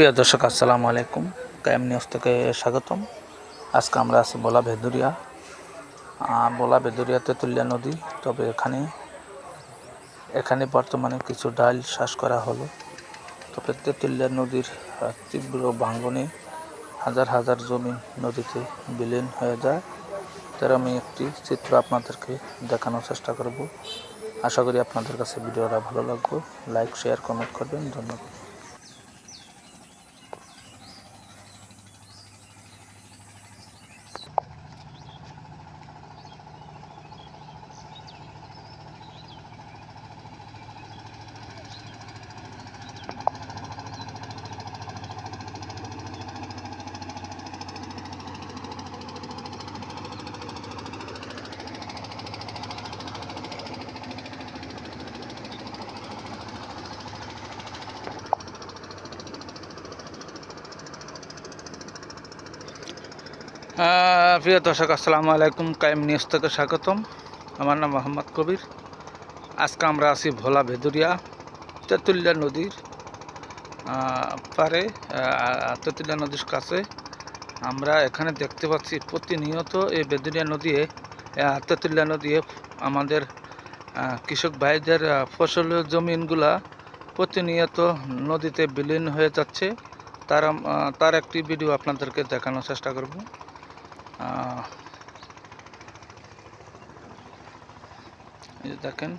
প্রিয় দর্শক, আসসালামু আলাইকুম। কায়েম নিউজ থেকে স্বাগতম। আজকে আমরা আছি বলা ভেদুরিয়া। বলা ভেদুরিয়া তেঁতুলিয়া নদী। তবে এখানে এখানে বর্তমানে কিছু ডাল চাষ করা হলো। তবে তেঁতুলিয়া নদীর তীব্র ভাঙ্গনে হাজার হাজার জমি নদীতে বিলীন হয়ে যায়। তার আমি একটি চিত্র আপনাদেরকে দেখানোর চেষ্টা করব। আশা করি আপনাদের কাছে ভিডিওটা ভালো লাগবে। লাইক, শেয়ার, কমেন্ট করবেন। ধন্যবাদ। প্রিয় দর্শক আসসালামু আলাইকুম। কায়েম নিউজ থেকে স্বাগতম। আমার নাম মোহাম্মদ কবির। আজকে আমরা আছি ভোলা ভেদুরিয়া তেঁতুলিয়া নদীর পারে তেঁতুলিয়া নদীর কাছে। আমরা এখানে দেখতে পাচ্ছি প্রতিনিয়ত এই বেদুরিয়া নদী আহ, তেঁতুলিয়া নদী আমাদের কৃষক ভাইদের ফসলের জমিনগুলা প্রতিনিয়ত নদীতে বিলীন হয়ে যাচ্ছে। তার তার একটি ভিডিও আপনাদেরকে দেখানোর চেষ্টা করব। এই দেখেন